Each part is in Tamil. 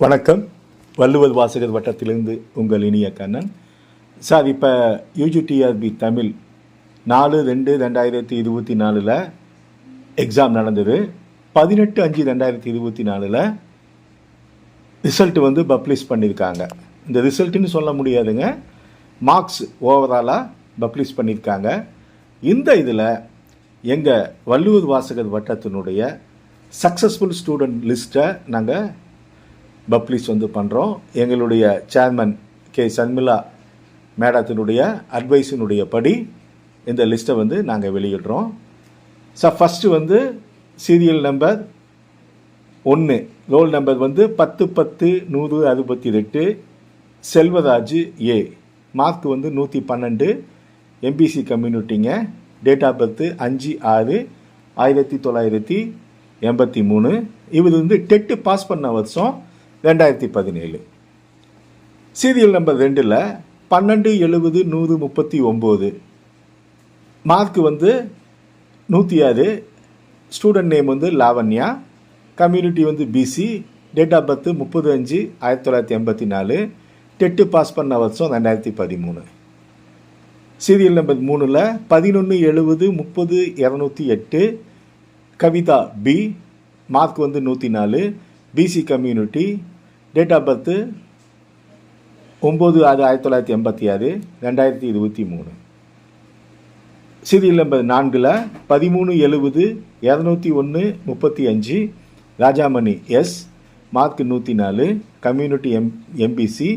வணக்கம். வள்ளுவர் வாசகர் வட்டத்திலிருந்து உங்கள் இனிய கண்ணன். சார் இப்போ யூஜிடிஆர்பி தமிழ் நாலு ரெண்டு ரெண்டாயிரத்தி இருபத்தி நாலில் எக்ஸாம் நடந்தது. பதினெட்டு அஞ்சு ரெண்டாயிரத்தி இருபத்தி நாலில் ரிசல்ட் வந்து பப்ளிஷ் பண்ணியிருக்காங்க இந்த ரிசல்ட்டுன்னு சொல்ல முடியாதுங்க. மார்க்ஸ் ஓவராலாக பப்ளிஷ் பண்ணியிருக்காங்க இந்த இதில் எங்கள் வள்ளுவர் வாசகர் வட்டத்தினுடைய சக்ஸஸ்ஃபுல் ஸ்டூடெண்ட் லிஸ்ட்டை நாங்கள் பப்ளிஷ் வந்து பண்ணுறோம் எங்களுடைய சேர்மன் கே சன்மிளா மேடத்தினுடைய அட்வைஸினுடைய படி இந்த லிஸ்ட்டை வந்து நாங்கள் வெளியிடுறோம். சார் ஃபஸ்ட்டு வந்து சீரியல் நம்பர் ஒன்று ரோல் நம்பர் வந்து பத்து பத்து நூறு அறுபத்தி ரெட்டு செல்வராஜ் ஏ. மார்க் வந்து நூற்றி பன்னெண்டு. எம்பிசி கம்யூனிட்டிங்க டேட் ஆஃப் பர்த்து அஞ்சு ஆறு ஆயிரத்தி தொள்ளாயிரத்தி எண்பத்தி மூணு. இவர் வந்து டெட்டு பாஸ் பண்ண வருஷம் ரெண்டாயிரத்தி பதினேழு. சீரியல் நம்பர் ரெண்டில் பன்னெண்டு எழுபது நூறு முப்பத்தி ஒம்பது. மார்க் வந்து நூற்றி ஆறு ஸ்டூடெண்ட் நேம் வந்து லாவண்யா. கம்யூனிட்டி வந்து பிசி டேட் ஆஃப் பர்த் முப்பது அஞ்சு ஆயிரத்தி தொள்ளாயிரத்தி எண்பத்தி நாலு. டெட்டு பாஸ் பண்ண வருஷம் ரெண்டாயிரத்தி பதிமூணு. சீரியல் நம்பர் மூணில் பதினொன்று எழுபது முப்பது இரநூத்தி எட்டு. கவிதா பி மார்க் வந்து நூற்றி நாலு BC community. Date of birth ஒம்பது ஆறு ஆயிரத்தி தொள்ளாயிரத்தி எண்பத்தி ஆறு ரெண்டாயிரத்தி இருபத்தி மூணு. சீரியல் நம்பர் நான்கில் பதிமூணு எழுபது இரநூத்தி ஒன்று முப்பத்தி அஞ்சு ராஜாமணி எஸ் மார்க் நூற்றி நாலு community M MBC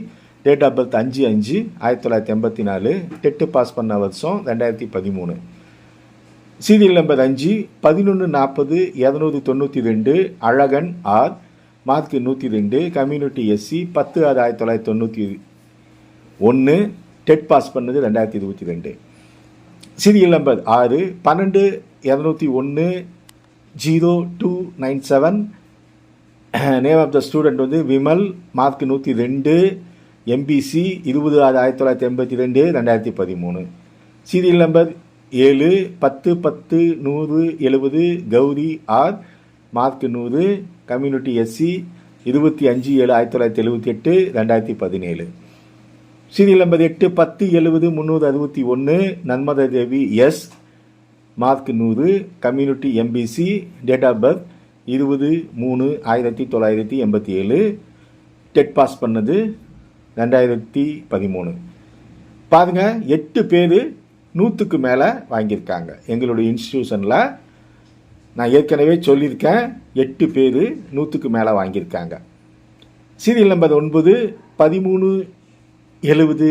date of birth அஞ்சு அஞ்சு ஆயிரத்தி தொள்ளாயிரத்தி எண்பத்தி நாலு டெட்டு பாஸ் பண்ண வருஷம் ரெண்டாயிரத்தி பதிமூணு. சீரியல் நம்பர் அஞ்சு பதினொன்று நாற்பது இரநூறு தொண்ணூற்றி ரெண்டு அழகன் ஆர் மார்க் நூற்றி ரெண்டு கம்யூனிட்டி எஸ்சி பத்து ஆறு ஆயிரத்தி தொள்ளாயிரத்தி தொண்ணூற்றி ஒன்று டெட் பாஸ் பண்ணது ரெண்டாயிரத்தி இருபத்தி ரெண்டு. சீரியல் நம்பர் ஆறு பன்னெண்டு இரநூத்தி ஒன்று zero two nine seven. Name of the student வந்து விமல் மார்க் நூற்றி ரெண்டு எம்பிசி இருபது ஆறு ஆயிரத்தி தொள்ளாயிரத்தி எண்பத்தி ரெண்டு ரெண்டாயிரத்தி பதிமூணு. சீரியல் நம்பர் ஏழு பத்து பத்து நூறு எழுபது கௌரி ஆர். மார்க் நூறு கம்யூனிட்டி எஸ்சி இருபத்தி அஞ்சு ஏழு ஆயிரத்தி தொள்ளாயிரத்தி எழுபத்தி எட்டு ரெண்டாயிரத்தி பதினேழு. சீரியல் நம்பர் எட்டு பத்து எழுபது முந்நூறு அறுபத்தி ஒன்று நன்மத தேவி எஸ் மார்க் நூறு community MBC date of birth இருபது மூணு ஆயிரத்தி தொள்ளாயிரத்தி எண்பத்தி ஏழு. டெட் பாஸ் பண்ணது ரெண்டாயிரத்தி பதிமூணு. பாருங்க எட்டு பேர் நூற்றுக்கு மேலே வாங்கியிருக்காங்க. எங்களுடைய இன்ஸ்டியூஷனில் நான் ஏற்கனவே சொல்லியிருக்கேன் எட்டு பேர் நூற்றுக்கு மேலே வாங்கியிருக்காங்க. சீரியல் நம்பர் ஒன்பது பதிமூணு எழுபது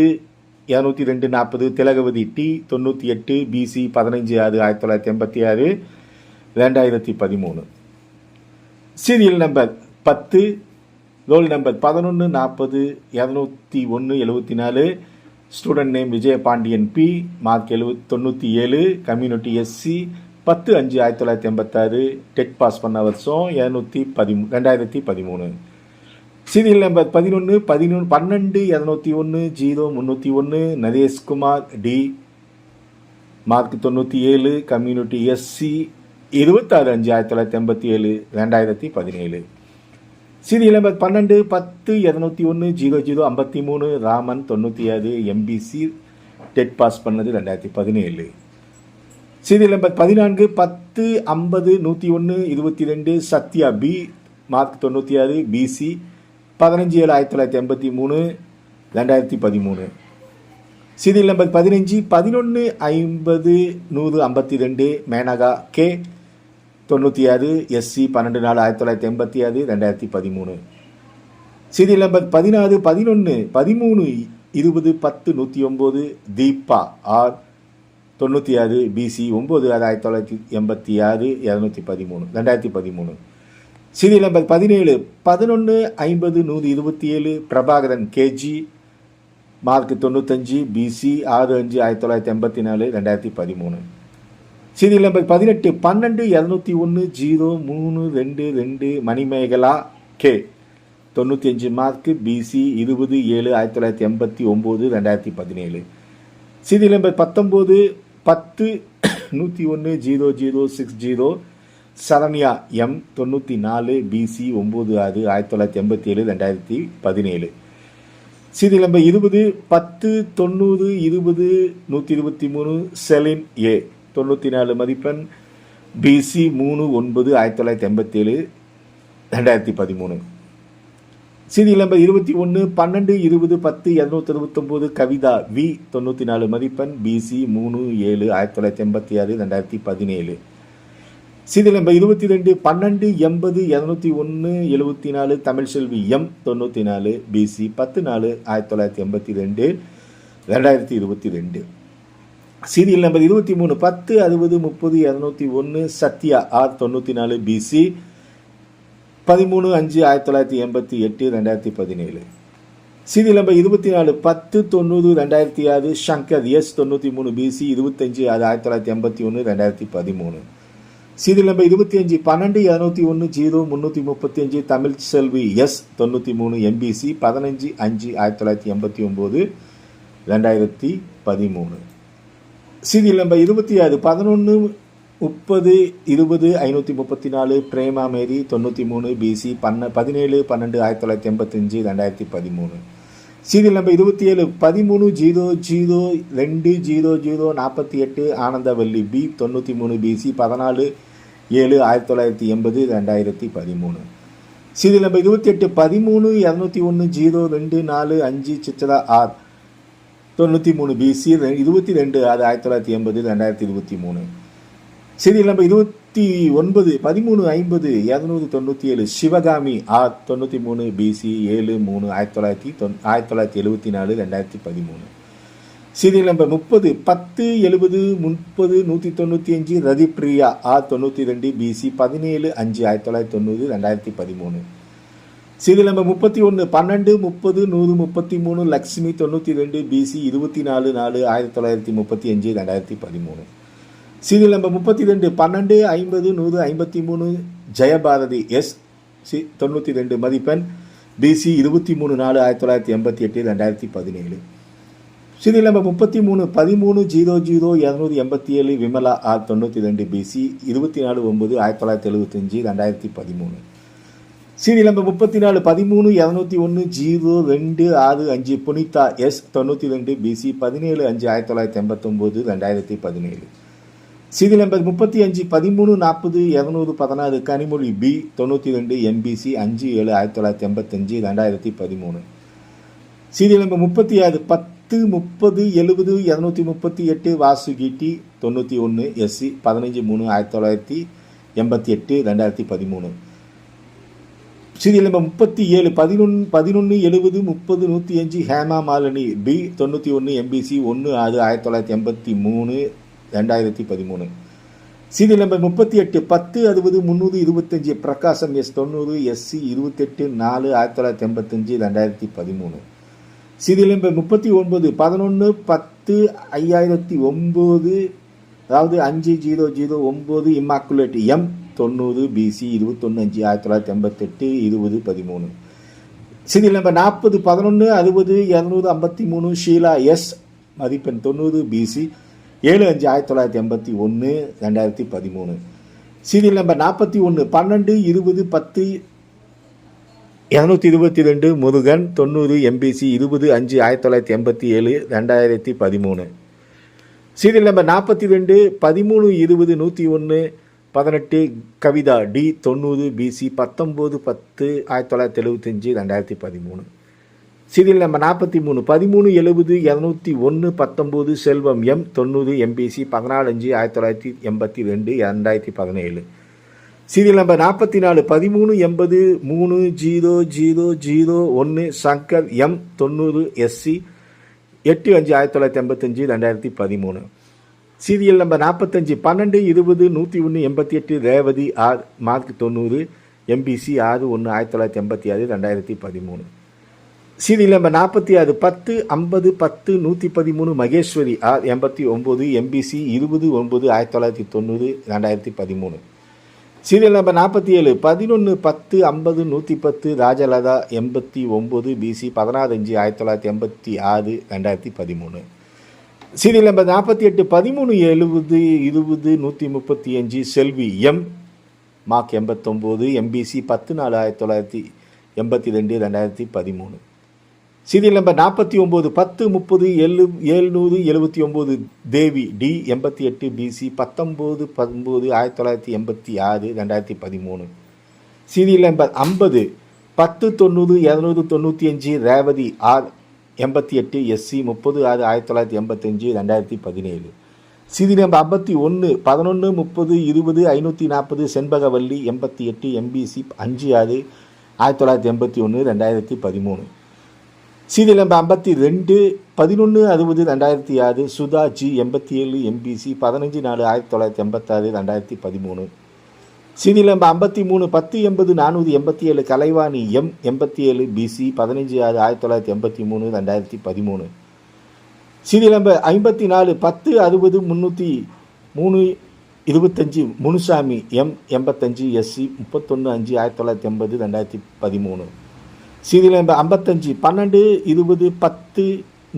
இரநூத்தி ரெண்டு நாற்பது திலகவதி டி தொண்ணூற்றி எட்டு பிசி பதினஞ்சு ஆறு ஆயிரத்தி தொள்ளாயிரத்தி எண்பத்தி ஆறு ரெண்டாயிரத்தி பதிமூணு. சீரியல் நம்பர் பத்து ரோல் நம்பர் பதினொன்று நாற்பது இரநூத்தி ஒன்று எழுபத்தி நாலு student name Vijayapandian P mark எழுபத் தொண்ணூற்றி ஏழு கம்யூனிட்டி எஸ்சி பத்து அஞ்சு ஆயிரத்தி தொள்ளாயிரத்தி எண்பத்தாறு டெட் பாஸ் பண்ண வருஷம் இரநூத்தி பதிமூ ரெண்டாயிரத்தி பதிமூணு. சீரியல் நம்பர் பதினொன்று பதினொன்று பன்னெண்டு இரநூத்தி ஒன்று ஜீரோ முந்நூற்றி ஒன்று நரேஷ்குமார் டி மார்க் தொண்ணூற்றி ஏழு கம்யூனிட்டி எஸ்சி இருபத்தாறு அஞ்சு ஆயிரத்தி தொள்ளாயிரத்தி எண்பத்தி ஏழு ரெண்டாயிரத்தி பதினேழு. சீரியல் நம்பர் பன்னெண்டு பத்து இரநூத்தி ஒன்று ஜீரோ ஜீரோ ஐம்பத்தி மூணு ராமன் தொண்ணூற்றி ஆறு எம்பிசி டெட் பாஸ் பண்ணது ரெண்டாயிரத்தி பதினேழு. சீரியல் நம்பர் பதினான்கு பத்து ஐம்பது நூற்றி ஒன்று இருபத்தி ரெண்டு சத்யா பி மார்க் தொண்ணூற்றி ஆறு பிசி பதினஞ்சு ஏழு ஆயிரத்தி தொள்ளாயிரத்தி எண்பத்தி மூணு ரெண்டாயிரத்தி பதிமூணு. சீரியல் நம்பர் பதினஞ்சு பதினொன்று ஐம்பது நூறு ஐம்பத்தி ரெண்டு மேனகா கே தொண்ணூற்றி ஆறு எஸ்சி பன்னெண்டு நாலு ஆயிரத்தி தொள்ளாயிரத்தி எண்பத்தி ஆறு ரெண்டாயிரத்தி பதிமூணு. சீரியல் நம்பர் பதினாறு பதினொன்று பதிமூணு இருபது பத்து நூற்றி ஒம்பது தீபா ஆர் தொண்ணூற்றி ஆறு பிசி ஒம்பது ஆறு ஆயிரத்தி தொள்ளாயிரத்தி எண்பத்தி ஆறு இரநூத்தி பதிமூணு ரெண்டாயிரத்தி பதிமூணு. சீரியல் நம்பர் பதினேழு பதினொன்று ஐம்பது நூறு இருபத்தி ஏழு பிரபாகரன் கேஜி மார்க் தொண்ணூத்தஞ்சு பிசி ஆறு அஞ்சு ஆயிரத்தி தொள்ளாயிரத்தி எண்பத்தி நாலு ரெண்டாயிரத்தி பதிமூணு. சீரியல் நம்பர் பதினெட்டு பன்னெண்டு இரநூத்தி ஒன்று ஜீரோ மூணு ரெண்டு ரெண்டு மணிமேகலா கே தொண்ணூற்றி அஞ்சு மார்க் பிசி இருபது ஏழு ஆயிரத்தி தொள்ளாயிரத்தி எண்பத்தி ஒம்பது ரெண்டாயிரத்தி பதினேழு. சீரியல் நம்பர் பத்தொம்போது பத்து நூற்றி ஒன்று zero zero six zero. Saranya M தொண்ணூற்றி நாலு பிசி ஒம்பது ஆறு ஆயிரத்தி தொள்ளாயிரத்தி எண்பத்தி ஏழு ரெண்டாயிரத்தி பதினேழு. சீரியல் நம்பர் இருபது பத்து தொண்ணூறு இருபது நூற்றி இருபத்தி மூணு செலின் ஏ. தொண்ணூற்றி நாலு மதிப்பெண் பிசி மூணு ஒன்பது ஆயிரத்தி தொள்ளாயிரத்தி எண்பத்தேழு ரெண்டாயிரத்தி பதிமூணு. சீரியல் நம்பர் இருபத்தி ஒன்று பன்னெண்டு இருபது பத்து இரநூத்தி அறுபத்தொம்போது கவிதா வி தொண்ணூற்றி நாலு மதிப்பெண் பிசி மூணு ஏழு ஆயிரத்தி தொள்ளாயிரத்தி எண்பத்தி ஆறு ரெண்டாயிரத்தி பதினேழு. சீரியல் நம்பர் இருபத்தி ரெண்டு பன்னெண்டு எண்பது இரநூத்தி ஒன்று எழுபத்தி நாலு தமிழ்செல்வி எம் தொண்ணூற்றி நாலு பிசி பத்து நாலு ஆயிரத்தி தொள்ளாயிரத்தி எண்பத்தி ரெண்டு ரெண்டாயிரத்தி இருபத்தி ரெண்டு. சீரியல் நம்பர் இருபத்தி மூணு பத்து அறுபது முப்பது இரநூத்தி ஒன்று சத்யா ஆர் தொண்ணூற்றி நாலு பிசி பதிமூணு அஞ்சு ஆயிரத்தி தொள்ளாயிரத்தி எண்பத்தி எட்டு ரெண்டாயிரத்தி பதினேழு. சிதி நம்பர் இருபத்தி நாலு பத்து தொண்ணூறு ரெண்டாயிரத்தி ஆறு ஷங்கர் எஸ் தொண்ணூற்றி மூணு பிசி இருபத்தஞ்சு ஆறு ஆயிரத்தி தொள்ளாயிரத்தி எண்பத்தி ஒன்று ரெண்டாயிரத்தி பதிமூணு. சிதி நம்பர் இருபத்தி அஞ்சு பன்னெண்டு இரநூத்தி ஒன்று ஜீரோ முந்நூற்றி முப்பத்தி அஞ்சு தமிழ் செல்வி எஸ் தொண்ணூற்றி மூணு எம்பிசி பதினஞ்சு அஞ்சு ஆயிரத்தி தொள்ளாயிரத்தி எண்பத்தி ஒம்பது ரெண்டாயிரத்தி பதிமூணு. சிதி நம்பர் இருபத்தி ஆறு பதினொன்று முப்பது இருபது ஐநூற்றி முப்பத்தி நாலு பிரேமா மேரி தொண்ணூற்றி மூணு பிசி பன்ன பதினேழு பன்னெண்டு ஆயிரத்தி தொள்ளாயிரத்தி எண்பத்தஞ்சு ரெண்டாயிரத்தி பதிமூணு. சீரியல் நம்பர் இருபத்தி ஏழு பதிமூணு ஜீரோ ஜீரோ ரெண்டு ஜீரோ ஜீரோ நாற்பத்தி எட்டு ஆனந்தவல்லி பி தொண்ணூற்றி மூணு பிசி பதினாலு ஏழு ஆயிரத்தி தொள்ளாயிரத்தி எண்பது ரெண்டாயிரத்தி பதிமூணு. சீரியல் நம்பர் இருபத்தி எட்டு பதிமூணு இரநூத்தி ஒன்று ஜீரோ ரெண்டு நாலு அஞ்சு சித்ரா ஆர். தொண்ணூற்றி மூணு பிசி இருபத்தி ரெண்டு ஆறு ஆயிரத்தி தொள்ளாயிரத்தி எண்பது ரெண்டாயிரத்தி இருபத்தி மூணு. சீரியல் நம்பர் இருபத்தி ஒன்பது பதிமூணு ஐம்பது இரநூறு தொண்ணூற்றி ஏழு சிவகாமி ஆர் தொண்ணூற்றி மூணு பிசி ஏழு மூணு ஆயிரத்தி தொள்ளாயிரத்தி தொன் ஆயிரத்தி தொள்ளாயிரத்தி எழுபத்தி நாலு ரெண்டாயிரத்தி பதிமூணு. சீரியல் நம்பர் முப்பது பத்து எழுபது முப்பது நூற்றி தொண்ணூற்றி அஞ்சு ரதிப்ரியா ஆர் தொண்ணூற்றி ரெண்டு பிசி பதினேழு அஞ்சு ஆயிரத்தி தொள்ளாயிரத்தி தொண்ணூறு ரெண்டாயிரத்தி பதிமூணு. சீரியல் நம்பர் முப்பத்தி ஒன்று பன்னெண்டு முப்பது நூறு முப்பத்தி மூணு லக்ஷ்மி தொண்ணூற்றி ரெண்டு பிசி இருபத்தி நாலு நாலு ஆயிரத்தி தொள்ளாயிரத்தி முப்பத்தி அஞ்சு ரெண்டாயிரத்தி பதிமூணு. சீரியல் நம்பர் முப்பத்தி ரெண்டு பன்னெண்டு ஐம்பது நூறு ஐம்பத்தி மூணு ஜெயபாரதி எஸ் சி தொண்ணூற்றி ரெண்டு மதிப்பெண் பிசி இருபத்தி மூணு நாலு ஆயிரத்தி தொள்ளாயிரத்தி எண்பத்தி எட்டு ரெண்டாயிரத்தி பதினேழு. சீரியல் நம்பர் முப்பத்தி மூணு பதிமூணு ஜீரோ ஜீரோ இரநூறு எண்பத்தி ஏழு விமலா ஆர் தொண்ணூற்றி ரெண்டு பிசி இருபத்தி நாலு ஒம்பது ஆயிரத்தி தொள்ளாயிரத்தி எழுபத்தஞ்சு ரெண்டாயிரத்தி பதிமூணு. சீரியல் நம்பர் முப்பத்தி நாலு பதிமூணு இரநூத்தி ஒன்று ஜீரோ ரெண்டு ஆறு அஞ்சு புனிதா எஸ் தொண்ணூற்றி ரெண்டு பிசி பதினேழு அஞ்சு ஆயிரத்தி தொள்ளாயிரத்தி எண்பத்தொம்போது ரெண்டாயிரத்தி பதினேழு. சீரியல் நம்பர் முப்பத்தி அஞ்சு பதிமூணு நாற்பது இரநூறு பதினாறு கனிமொழி பி தொண்ணூற்றி ரெண்டு எம்பிசி அஞ்சு ஏழு ஆயிரத்தி தொள்ளாயிரத்தி எண்பத்தஞ்சு ரெண்டாயிரத்தி பதிமூணு. சீரியல் நம்பர் முப்பத்தி ஆறு பத்து முப்பது எழுபது இரநூத்தி முப்பத்தி எட்டு வாசுகி தொண்ணூற்றி ஒன்று எஸ்சி பதினஞ்சு மூணு ஆயிரத்தி தொள்ளாயிரத்தி எண்பத்தி எட்டு ரெண்டாயிரத்தி பதிமூணு. சீரியல் நம்பர் முப்பத்தி ஏழு பதினொன்று பதினொன்று எழுபது முப்பது நூற்றி அஞ்சு ஹேமா மாலினி பி தொண்ணூற்றி ஒன்று எம்பிசி ஒன்று ஆறு ஆயிரத்தி தொள்ளாயிரத்தி எண்பத்தி மூணு ரெண்டாயிரத்தி பதிமூணு. சீரியல் நம்பர் முப்பத்தி எட்டு பத்து அறுபது முந்நூறு இருபத்தஞ்சி பிரகாசம் எஸ் தொண்ணூறு எஸ்சி இருபத்தெட்டு நாலு ஆயிரத்தி தொள்ளாயிரத்தி எண்பத்தஞ்சு ரெண்டாயிரத்தி பதிமூணு. சீரியல் நம்பர் முப்பத்தி ஒன்பது பதினொன்று பத்து ஐயாயிரத்தி ஒம்பது அதாவது அஞ்சு ஜீரோ ஜீரோ ஒம்பது இம்மாக்குலேட் எம் தொண்ணூறு பிசி இருபத்தொன்று அஞ்சு ஆயிரத்தி தொள்ளாயிரத்தி எண்பத்தெட்டு இருபது பதிமூணு. சீரியல் நம்பர் நாற்பது பதினொன்று அறுபது இரநூறு ஐம்பத்தி மூணு ஷீலா எஸ் மதிப்பெண் தொண்ணூறு பிசி ஏழு அஞ்சு ஆயிரத்தி தொள்ளாயிரத்தி எண்பத்தி ஒன்று ரெண்டாயிரத்தி பதிமூணு. சீரியல் நம்பர் நாற்பத்தி ஒன்று பன்னெண்டு இருபது பத்து இரநூத்தி இருபத்தி ரெண்டு முருகன் தொண்ணூறு எம்பிசி இருபது அஞ்சு ஆயிரத்தி தொள்ளாயிரத்தி எண்பத்தி ஏழு ரெண்டாயிரத்தி பதிமூணு. சீரியல் நம்பர் நாற்பத்தி ரெண்டு பதிமூணு இருபது நூற்றி ஒன்று பதினெட்டு கவிதா டி தொண்ணூறு பிசி பத்தொம்போது பத்து ஆயிரத்தி தொள்ளாயிரத்தி எழுபத்தஞ்சி ரெண்டாயிரத்தி பதிமூணு. சீரியல் நம்பர் நாற்பத்தி மூணு. பதிமூணு எழுபது இரநூத்தி ஒன்று பத்தொம்போது செல்வம் எம் தொண்ணூறு எம்பிசி பதினாலு அஞ்சு ஆயிரத்தி தொள்ளாயிரத்தி எண்பத்தி ரெண்டு ரெண்டாயிரத்தி பதினேழு. சீரியல் நம்பர் நாற்பத்தி நாலு. பதிமூணு எண்பது மூணு ஜீரோ ஜீரோ ஜீரோ ஒன்று சங்கர் எம் தொண்ணூறு எஸ்சி எட்டு அஞ்சு ஆயிரத்தி தொள்ளாயிரத்தி எண்பத்தஞ்சு ரெண்டாயிரத்தி பதிமூணு. சீரியல் நம்பர் நாற்பத்தஞ்சு பன்னெண்டு இருபது நூற்றி ஒன்று எண்பத்தி எட்டு ரேவதி ஆர் மார்க் தொண்ணூறு எம்பிசி ஆறு ஒன்று ஆயிரத்தி தொள்ளாயிரத்தி எண்பத்தி ஆறு ரெண்டாயிரத்தி பதிமூணு. சீரியல் நம்பர் நாற்பத்தி ஆறு பத்து ஐம்பது பத்து நூற்றி பதிமூணு மகேஸ்வரி ஆர் எண்பத்தி ஒம்பது எம்பிசி இருபது ஒன்பது ஆயிரத்தி தொள்ளாயிரத்தி தொண்ணூறு ரெண்டாயிரத்தி பதிமூணு. சீரியல் நம்பர் நாற்பத்தி ஏழு பதினொன்று பத்து ஐம்பது நூற்றி பத்து ராஜலதா எண்பத்தி ஒம்பது பிசி பதினாறு அஞ்சு ஆயிரத்தி தொள்ளாயிரத்தி எண்பத்தி ஆறு ரெண்டாயிரத்தி பதிமூணு. சீரியல் நம்பர் நாற்பத்தி எட்டு பதிமூணு எழுபது இருபது நூற்றி முப்பத்தி அஞ்சு செல்வி எம் மார்க் எண்பத்தொம்போது எம்பிசி பத்து நாலு ஆயிரத்தி தொள்ளாயிரத்தி எண்பத்தி ரெண்டு ரெண்டாயிரத்தி பதிமூணு. சீரியல் நம்பர் நாற்பத்தி ஒம்பது பத்து முப்பது எழு எழுநூறு எழுபத்தி ஒம்பது தேவி டி எண்பத்தி எட்டு பிசி பத்தொம்போது பத்தொம்போது ஆயிரத்தி தொள்ளாயிரத்தி எண்பத்தி ஆறு ரெண்டாயிரத்தி பதிமூணு. சீரியல் நம்பர் ஐம்பது பத்து தொண்ணூறு இரநூறு தொண்ணூற்றி அஞ்சு ரேவதி ஆர் எண்பத்தி எட்டு எஸ்சி முப்பது ஆறு ஆயிரத்தி தொள்ளாயிரத்தி எண்பத்தஞ்சு ரெண்டாயிரத்தி பதினேழு. சீரியல் நம்பர் ஐம்பத்தி ஒன்று பதினொன்று முப்பது இருபது ஐநூற்றி நாற்பது செண்பகவல்லி எண்பத்தி எட்டு எம்பிசி அஞ்சு ஆறு ஆயிரத்தி தொள்ளாயிரத்தி எண்பத்தி ஒன்று ரெண்டாயிரத்தி பதிமூணு. சீரியல் ஐம்பத்தி ரெண்டு பதினொன்று அறுபது ரெண்டாயிரத்தி ஆறு சுதா ஜி எண்பத்தி ஏழு எம்பிசி பதினஞ்சு நாலு ஆயிரத்தி தொள்ளாயிரத்தி எண்பத்தாறு ரெண்டாயிரத்தி பதிமூணு. சீரியல் ஐம்பத்தி மூணு பத்து எண்பது நானூறு எண்பத்தி ஏழு கலைவாணி எம் எண்பத்தி ஏழு பிசி பதினஞ்சு ஆறு ஆயிரத்தி தொள்ளாயிரத்தி எண்பத்தி மூணு ரெண்டாயிரத்தி பதிமூணு. சீரியல் ஐம்பத்தி நாலு பத்து அறுபது முந்நூற்றி மூணு இருபத்தஞ்சி முனுசாமி எம் எண்பத்தஞ்சு எஸ்சி முப்பத்தொன்று அஞ்சு ஆயிரத்தி தொள்ளாயிரத்தி எண்பது ரெண்டாயிரத்தி பதிமூணு. சீரியல் நம்பர் ஐம்பத்தஞ்சு பன்னெண்டு இருபது பத்து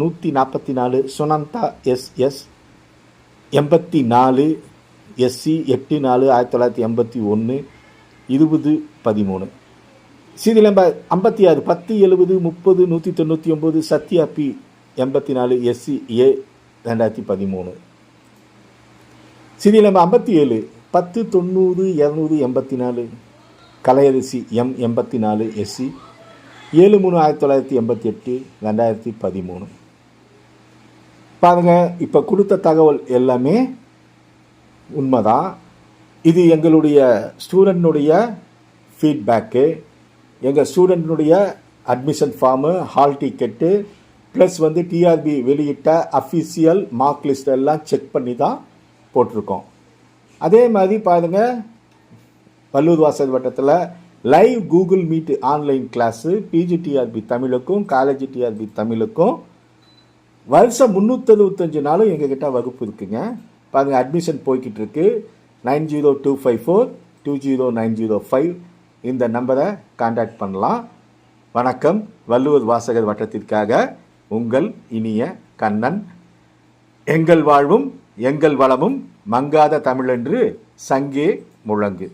நூற்றி நாற்பத்தி நாலு சுனந்தா எஸ் எஸ் எண்பத்தி நாலு எஸ்சி எட்டு நாலு ஆயிரத்தி தொள்ளாயிரத்தி எண்பத்தி ஒன்று இருபது பதிமூணு. சீரியல் ஐம்பத்தி ஆறு பத்து எழுபது முப்பது நூற்றி தொண்ணூற்றி ஒம்பது சத்யா பி எண்பத்தி நாலு எஸ்சி ஏ ரெண்டாயிரத்தி பதிமூணு. சீரியல் ஐம்பத்தி ஏழு பத்து தொண்ணூறு இரநூறு எண்பத்தி நாலு கலையரசி எம் எண்பத்தி நாலு எஸ்சி ஏழு மூணு ஆயிரத்தி தொள்ளாயிரத்தி எண்பத்தி எட்டு ரெண்டாயிரத்தி பதிமூணு. பாருங்க இப்போ கொடுத்த தகவல் எல்லாமே உண்மைதான். இது எங்களுடைய ஸ்டூடெண்ட்னுடைய ஃபீட்பேக்கு எங்கள் ஸ்டூடெண்ட்னுடைய admission form hall ticket plus வந்து டிஆர்பி வெளியிட்ட அஃபிஷியல் மார்க் லிஸ்ட் எல்லாம் செக் பண்ணி தான் போட்டிருக்கோம். அதே மாதிரி பாருங்கள் வல்லூர் வாசல் வட்டத்தில் live Google Meet online class PGTRB தமிழுக்கும் காலேஜ் டிஆர்பி தமிழுக்கும். வருஷம் முந்நூற்றறுபத்தஞ்சு நாளும் எங்ககிட்ட வகுப்பு இருக்குங்க. பாருங்கள் அட்மிஷன் போய்கிட்டு இருக்கு nine zero two five four two zero nine zero five. இந்த நம்பரை காண்டாக்ட் பண்ணலாம். வணக்கம் வள்ளுவர் வாசகர் வட்டத்திற்காக உங்கள் இனிய கண்ணன். எங்கள் வாழ்வும் எங்கள் வளமும் மங்காத தமிழென்று சங்கே முழங்கு.